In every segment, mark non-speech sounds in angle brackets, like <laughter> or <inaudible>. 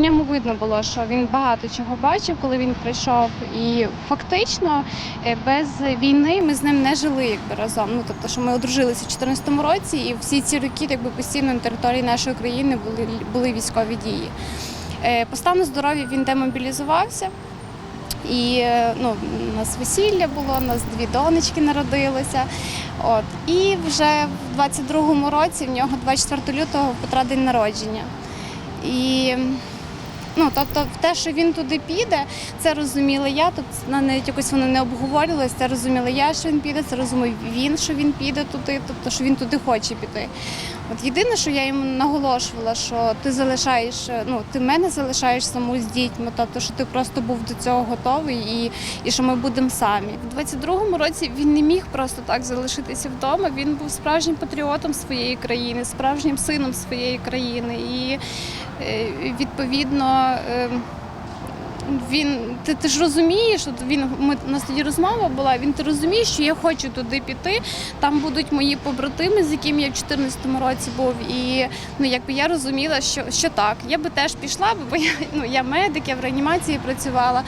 ньому видно було, що він багато чого бачив, коли він прийшов. І фактично е, без війни ми з ним не жили якби разом. Ну тобто, що ми одружилися в 2014 році, і всі ці роки, якби постійно на території нашої країни були, були військові дії. Е, По стану здоров'я він демобілізувався. І е, ну, у нас весілля було, у нас дві донечки народилося. От. І вже в 22-му році в нього 24 лютого Петра день народження. І ну, тобто, те, що він туди піде, це розуміла я. Тут навіть якось воно не обговорювалося, це розуміла я, що він піде, це розумів він, що він піде туди, тобто що він туди хоче піти. От єдине, що я йому наголошувала, що ти залишаєш, ну ти мене залишаєш саму з дітьми, тобто що ти просто був до цього готовий і, і що ми будемо самі. В 22-му році він не міг просто так залишитися вдома. Він був справжнім патріотом своєї країни, справжнім сином своєї країни. І е, відповідно. Він ти, ти ж розумієш, от він ми у нас тоді розмова була. Він ти розумієш, що я хочу туди піти. Там будуть мої побратими, з якими я в 2014 році був. І ну якби я розуміла, що, що так, я би теж пішла, бо я <laughs> ну я медик, я в реанімації працювала.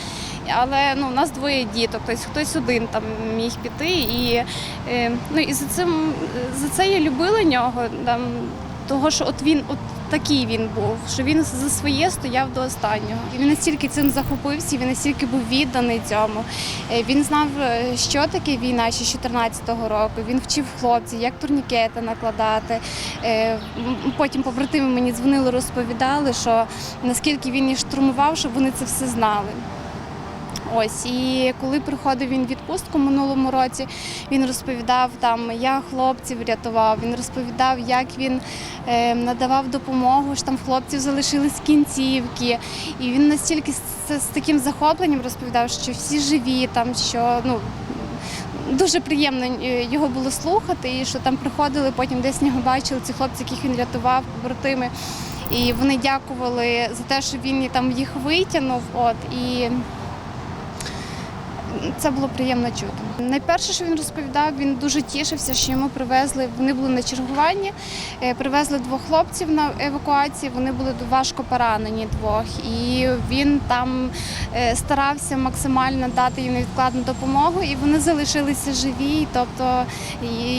Але ну у нас двоє діток, тобто хтось один там міг піти. І е, ну і за цим за це я любила нього. Там того, що от він от такий він був, що він за своє стояв до останнього. І він настільки цим захопився, він настільки був відданий цьому. Е, Він знав, е, що таке війна ще з 14-го року. Він вчив хлопців, як турнікети накладати. Е, Потім побратими мені дзвонили, розповідали, що наскільки він їх штурмував, щоб вони це все знали. Ось і коли приходив він відпустку минулому році, він розповідав там, як хлопців рятував. Він розповідав, як він е, надавав допомогу, що там хлопців залишились кінцівки. І він настільки з, з таким захопленням розповідав, що всі живі, там що ну. Дуже приємно е, його було слухати, і що там приходили, потім десь нього бачили ці хлопці, яких він рятував, побратими. І вони дякували за те, що він там їх витягнув. От і це було приємно чути. Найперше, що він розповідав, він дуже тішився, що йому привезли. Вони були на чергуванні, е, привезли двох хлопців на евакуації. Вони були важко поранені двох, і він там е, старався максимально дати їм невідкладну допомогу, і вони залишилися живі. Тобто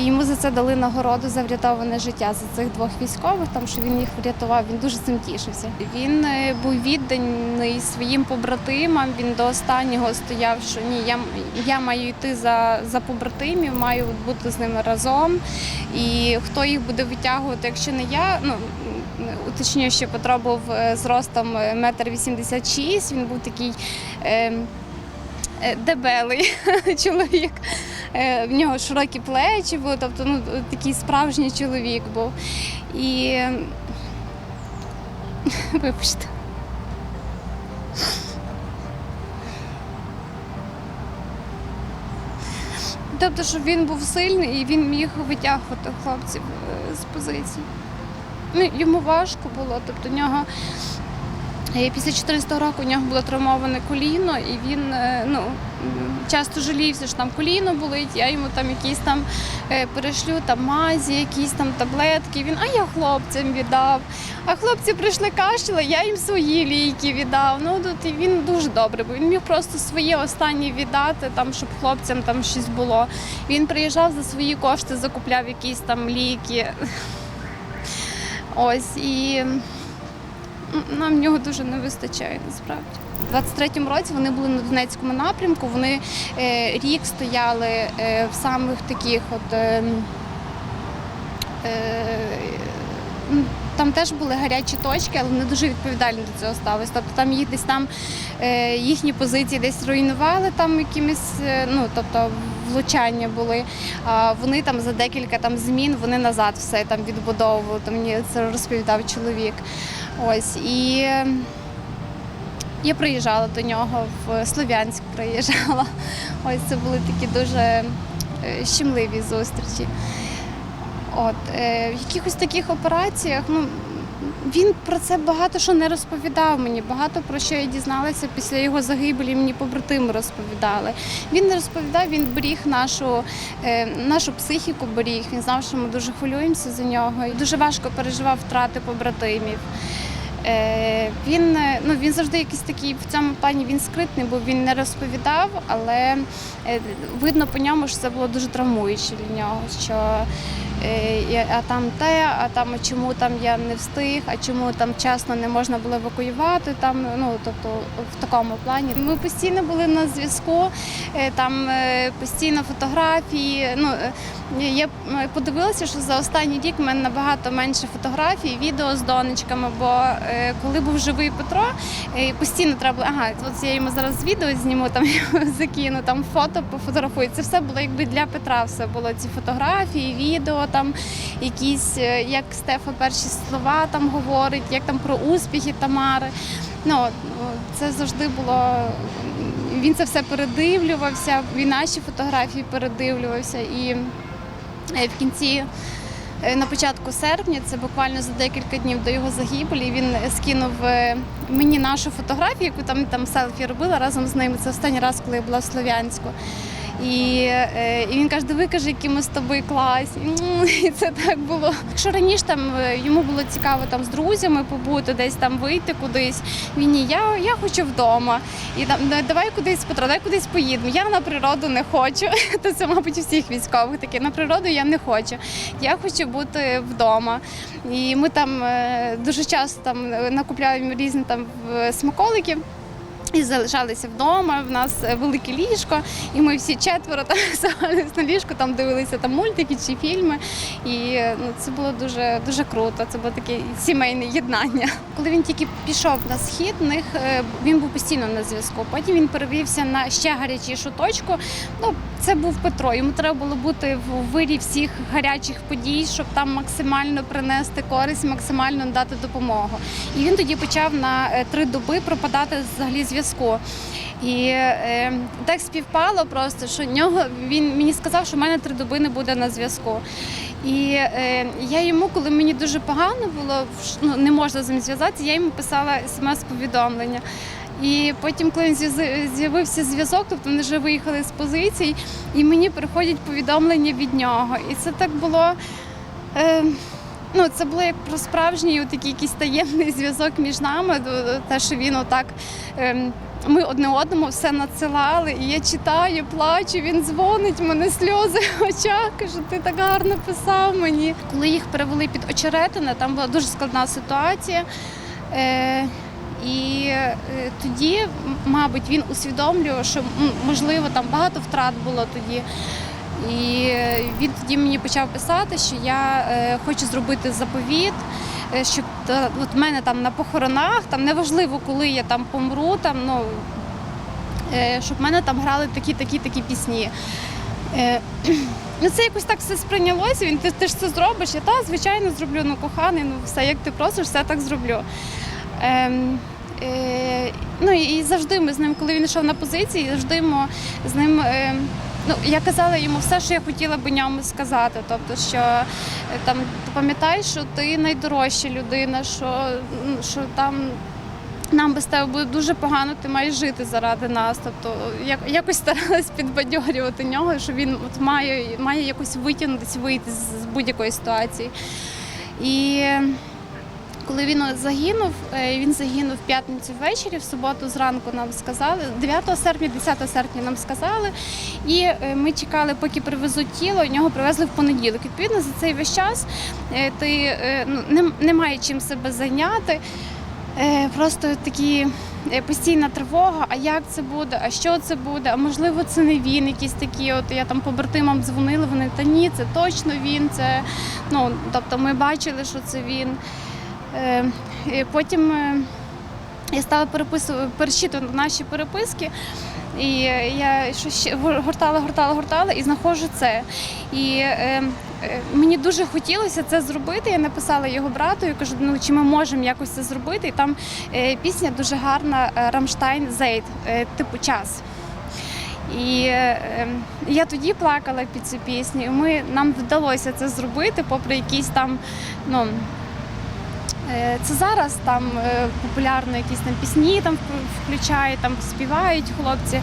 йому за це дали нагороду за врятоване життя за цих двох військових, тому що він їх врятував. Він дуже цим тішився. Він е, був відданий своїм побратимам. Він до останнього стояв, що ні, я, я маю йти за, за побратимів, маю бути з ними разом. І хто їх буде витягувати, якщо не я, ну уточнюю, що Петро був е, зростом е, вісімдесят шість. Він був такий. Е, е, Дебелий <laughs> чоловік, Е, в нього широкі плечі були, тобто ну, такий справжній чоловік був. І е, <laughs> вибачте. Тобто, щоб він був сильний і він міг витягувати хлопців е, з позицій. Ну, йому важко було, тобто у нього після 14 року у нього було травмоване коліно, і він е, ну, часто жалівся, що там коліно болить, я йому там якісь там е, перешлю там мазі, якісь там таблетки. Він, а я хлопцям віддав. А хлопці прийшли кашляли, я їм свої ліки віддав. Ну тут він дуже добре, бо він міг просто своє останнє віддати, там, щоб хлопцям там щось було. Він приїжджав за свої кошти, закупляв якісь там ліки. Ось і нам нього дуже не вистачає насправді. У 23-му році вони були на Донецькому напрямку. Вони е, рік стояли е, в самих таких от. Е, там теж були гарячі точки, але вони дуже відповідально до цього ставились. Тобто там їх десь там їхні позиції десь руйнували там якимись, ну тобто влучання були. А вони там за декілька там змін вони назад все там відбудовували. Там мені це розповідав чоловік. Ось і. я приїжджала до нього в Слов'янськ приїжджала. <laughs> Ось це були такі дуже е, щемливі зустрічі. От, е, в якихось таких операціях, ну, він про це багато що не розповідав мені. Багато про що я дізналася після його загибелі, мені побратими розповідали. Він не розповідав, він беріг нашу, е, нашу психіку, беріг. Він знав, що ми дуже хвилюємося за нього. Дуже важко переживав втрати побратимів. Е, Він, е, ну, він завжди якийсь такий в цьому плані він скритний, бо він не розповідав, але видно по ньому, що це було дуже травмуюче для нього. Що а там те, а там чому там я не встиг, а чому там вчасно не можна було евакуювати. Там ну тобто в такому плані. Ми постійно були на зв'язку, е, там е, постійно фотографії. Ну е, я е, подивилася, що за останній рік в мене набагато менше фотографій, відео з донечками. Бо е, коли був живий Петро, е, постійно треба було, ага, от я йому зараз відео зніму, там <laughs> закину, там фото пофотографую. Це все було якби для Петра. Все було ці фотографії, відео, там якісь, е, як Стефа перші слова там говорить, як там про успіхи Тамари. Ну, це завжди було. Він це все передивлювався, він наші фотографії передивлювався. І е, в кінці, е, на початку серпня, це буквально за декілька днів до його загибелі, він скинув мені нашу фотографію, яку там, там селфі робила разом з ними. Це останній раз, коли я була в Слов'янську. І, е, і він каже, диви, каже, які ми з тобою класні. І це так було. Якщо раніше там е, йому було цікаво там з друзями побути, десь там вийти кудись. Він ні, я, я хочу вдома. І там «Да- давай кудись Петро, кудись поїдемо. Я на природу не хочу. <laughs> То це, мабуть, всіх військових таке. На природу я не хочу. Я хочу бути вдома. І ми там е, дуже часто там накупляємо різні там смаколики. І залишалися вдома. В нас е, велике ліжко, і ми всі четверо там <laughs> залишились на ліжку, там дивилися там мультики чи фільми. І е, ну, це було дуже дуже круто. Це було таке сімейне єднання. Коли він тільки пішов на схід, них е, він був постійно на зв'язку. Потім він перевівся на ще гарячішу точку. Ну, це був Петро. Йому треба було бути в вирі всіх гарячих подій, щоб там максимально принести користь, максимально надати допомогу. І він тоді почав на три доби пропадати взагалі зв'язку. І е, так співпало просто, що нього він мені сказав, що в мене три доби не буде на зв'язку. І е, я йому, коли мені дуже погано було, ну, не можна з ним зв'язатися, я йому писала смс-повідомлення. І потім, коли він з'явився зв'язок, тобто вони вже виїхали з позицій, і мені приходять повідомлення від нього. І це так було. Е, Ну, це було як про справжній такий якийсь таємний зв'язок між нами. Те, що він отак. ем, Ми одне одному все надсилали, і я читаю, плачу, він дзвонить, мене сльози в очах, каже, ти так гарно писав мені. Коли їх перевели під очеретине, там була дуже складна ситуація. Е, і е, тоді, мабуть, він усвідомлював, що можливо там багато втрат було тоді. І е, він тоді мені почав писати, що я е, хочу зробити заповіт, е, щоб от мене там на похоронах, там неважливо, коли я там помру, там, ну, щоб мене там грали такі, такі, такі пісні. <clears throat> Ну, це якось так все сприйнялося. Він ти, ти ж це зробиш. Я та, звичайно, зроблю, ну коханий, ну все, як ти просиш, все так зроблю. Ем, е, ну і завжди ми з ним, коли він йшов на позиції, завжди ми з ним. Е, ну, я казала йому все, що я хотіла би ньому сказати. Тобто, що е, там ти пам'ятай, що ти найдорожча людина, що, що там. Нам без тебе буде дуже погано, ти маєш жити заради нас. Тобто як, якось старалась підбадьорювати нього, що він от має, має якось витягнутися, вийти з будь-якої ситуації. І коли він загинув, е, він загинув п'ятницю ввечері, в суботу зранку нам сказали, 9 серпня, 10 серпня нам сказали. І е, ми чекали, поки привезуть тіло, нього привезли в понеділок. Відповідно, за цей весь час е, ти ну, не, немає чим себе зайняти. Просто такі постійна тривога, а як це буде, а що це буде, а можливо, це не він, якісь такі. От я там побратимам дзвонила, вони та ні, це точно він. Це ну тобто ми бачили, що це він. Е, Потім е, я стала переписувати, перечитувати наші переписки. І я щось гортала, гортала, гортала і знаходжу це. І е, мені дуже хотілося це зробити. Я написала його брату і кажу, ну чи ми можемо якось це зробити. І там пісня дуже гарна Рамштайн Зейд, е, типу час. І е, е, я тоді плакала під цю пісню. і Ми нам вдалося це зробити, попри якісь там ну, Це зараз там е, популярно якісь там пісні там вк- включають, там співають хлопці.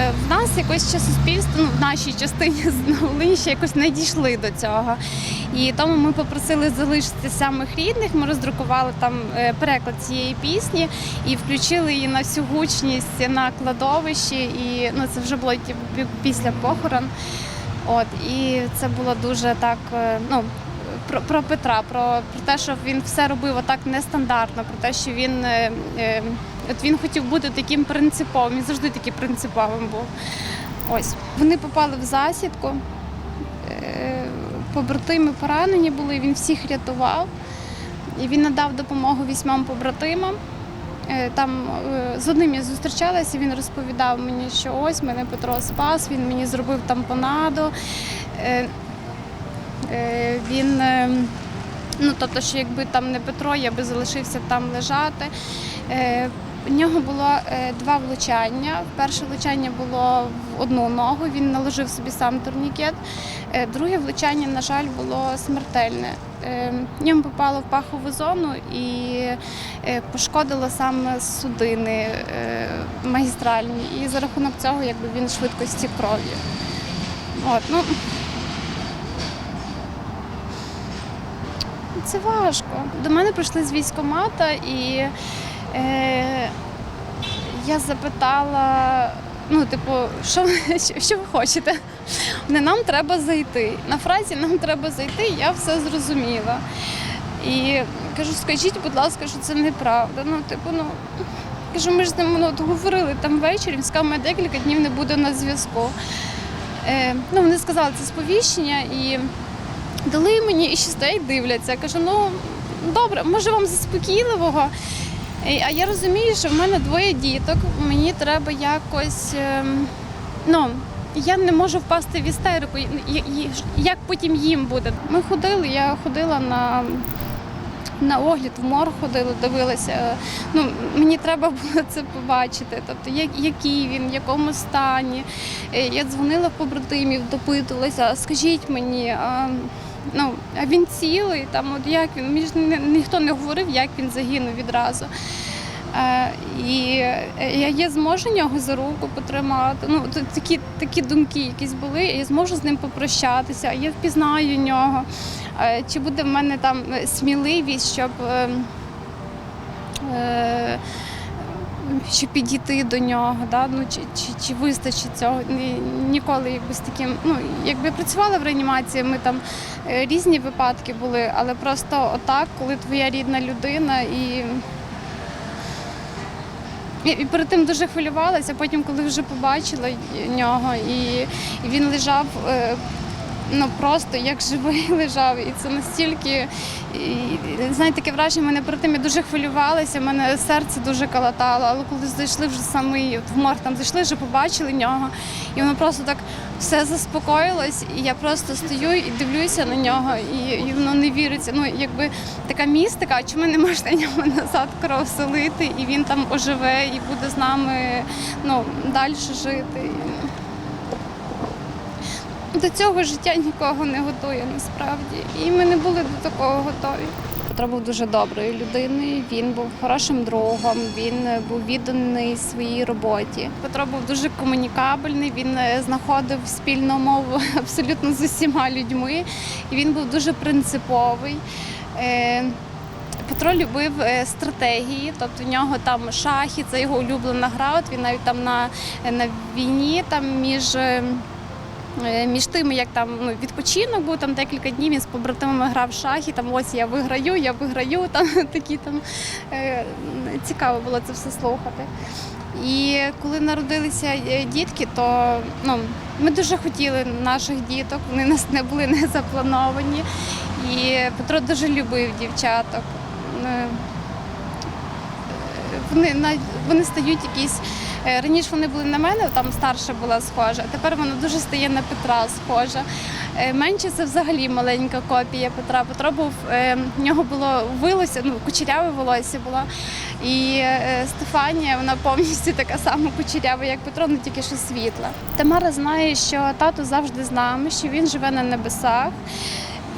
Е, В нас якось ще суспільство, ну в нашій частині <laughs> Волині ще якось не дійшли до цього. І тому ми попросили залишити самих рідних. Ми роздрукували там е, переклад цієї пісні і включили її на всю гучність на кладовищі. І ну це вже було після похорон. От і це було дуже так. е, Ну про, про Петра, про, про те, що він все робив отак нестандартно, про те, що він е, е, от він хотів бути таким принциповим, він завжди таким принциповим був. Ось вони попали в засідку. Е, побратими поранені були, він всіх рятував. І він надав допомогу вісьмом побратимам. Е, Там е, з одним я зустрічалася, він розповідав мені, що ось мене Петро спас, він мені зробив тампонаду. Е, е, Він, е, ну тобто, що якби там не Петро, я би залишився там лежати. Е, У нього було е, два влучання. Перше влучання було в одну ногу, він наложив собі сам турнікет. Е, Друге влучання, на жаль, було смертельне. Е, ньому попало в пахову зону і е, пошкодило саме судини е, магістральні. І за рахунок цього якби він швидкості крові. От, ну, це важко. До мене прийшли з військкомата і е, я запитала, ну, типу, що, що ви хочете? Не нам треба зайти. На фразі нам треба зайти, я все зрозуміла. І кажу, скажіть, будь ласка, що це неправда. Ну, типу, ну кажу, ми ж з ним ну, от говорили там ввечері, він сказав, мене декілька днів не буде на зв'язку. Е, ну, вони сказали, це сповіщення і дали мені і стоять дивляться. Я кажу, ну добре, може вам заспокійливого. А я розумію, що в мене двоє діток, мені треба якось. ем, Ну, я не можу впасти в істерику. Як потім їм буде? Ми ходили, я ходила на. На огляд в морг ходила, дивилася. Ну, мені треба було це побачити. Тобто, який він, в якому стані. Е, Я дзвонила побратимів, допитувалася, скажіть мені, а, ну, а він цілий, там, от як він, мені ж ні- ніхто не говорив, як він загинув відразу. Е, І е, я, я зможу нього за руку потримати. Ну, т- такі, такі думки якісь були, я зможу з ним попрощатися, я впізнаю нього. Е, Чи буде в мене там е, сміливість, щоб, е, е, щоб підійти до нього, да? ну, чи, чи, чи вистачить цього. Ні- Ніколи якби з таким. Ну, якби працювала в реанімації, ми там е, різні випадки були, але просто отак, коли твоя рідна людина і. І, перед тим дуже хвилювалася, потім, коли вже побачила нього, і, і він лежав е, ну просто як живий <laughs> лежав. І це настільки, і, знаєте, таке враження, мене перед тим я дуже хвилювалася, мене серце дуже калатало, але коли зайшли вже самий в морг, там зайшли, вже побачили нього, і воно просто так все заспокоїлось, і я просто стою і дивлюся на нього, і, і воно не віриться. Ну, якби така містика, чому не можна <laughs> йому назад кров селити, і він там оживе і буде з нами ну, далі жити. До цього життя нікого не готує насправді. І ми не були до такого готові. Петро був дуже доброю людиною, він був хорошим другом, він був відданий своїй роботі. Петро був дуже комунікабельний, він е, знаходив спільну мову <laughs> абсолютно з усіма людьми, і він був дуже принциповий. Е, Петро любив е, стратегії, тобто в нього там шахи, це його улюблена гра. От він навіть там на, на війні там між. Е, Між тим, як там ну, відпочинок був там декілька днів, він з побратимами грав в шахи, там ось я виграю, я виграю, <laughs> там такі там е, цікаво було це все слухати. І коли народилися е, дітки, то ну, ми дуже хотіли наших діток, вони нас не були <laughs> не заплановані. І Петро дуже любив дівчаток. Вони, вони стають якісь Раніше вони були на мене, там старша була схожа, а тепер вона дуже стає на Петра схожа. Е, Менше це взагалі маленька копія Петра. Петро був, е, в нього було вилося, ну, кучеряве волосся було. І е, Стефанія, вона повністю така сама кучерява, як Петро, але тільки що світла. Тамара знає, що тато завжди з нами, що він живе на небесах.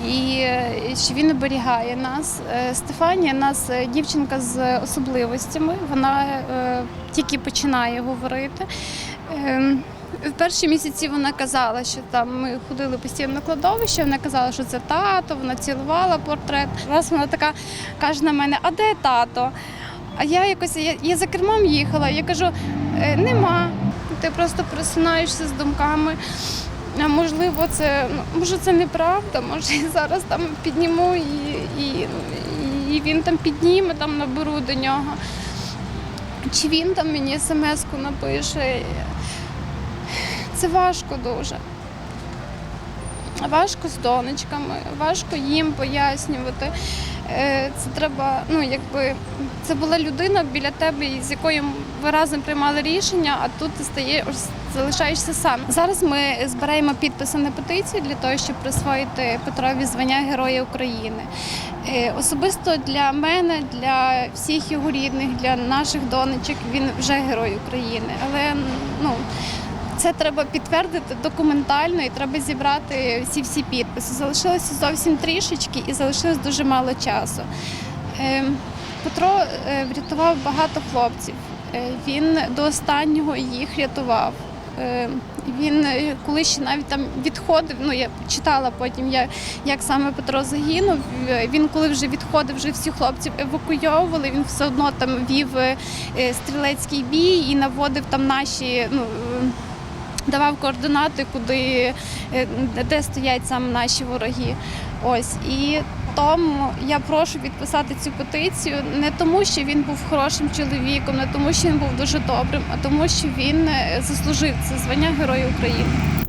І е, що він оберігає нас. Е, Стефанія нас е, дівчинка з особливостями. Вона тільки починає говорити. Ем, В перші місяці вона казала, що там ми ходили постійно на кладовище. Вона казала, що це тато, вона цілувала портрет. Раз вона така каже на мене: А де тато? А я якось я, я за кермом їхала. Я кажу, «Е, нема. Ти просто просинаєшся з думками. Можливо, це ну, може це неправда, може я зараз там підніму і, і, і він там підніме, там наберу до нього. Чи він там мені смс-ку напише. Це важко дуже. Важко з донечками, важко їм пояснювати. Е, Це треба, ну якби це була людина біля тебе, з якою ви разом приймали рішення, а тут ти стаєш залишаєшся сам. Зараз ми збираємо підписи на петицію для того, щоб присвоїти Петрові звання Героя України. Е, Особисто для мене, для всіх його рідних, для наших донечок він вже герой України. Але ну це треба підтвердити документально і треба зібрати всі всі підписи. Залишилося зовсім трішечки і залишилось дуже мало часу. Е, Петро е, врятував багато хлопців. Е, Він до останнього їх рятував. Він коли ще навіть там відходив, ну я читала потім, як, як саме Петро загинув. Він коли вже відходив, вже всіх хлопців евакуйовували. Він все одно там вів стрілецький бій і наводив там наші. Ну, давав координати, куди е, де стоять саме наші вороги. Ось і тому я прошу підписати цю петицію не тому, що він був хорошим чоловіком, не тому, що він був дуже добрим, а тому, що він е, заслужив це звання Героя України.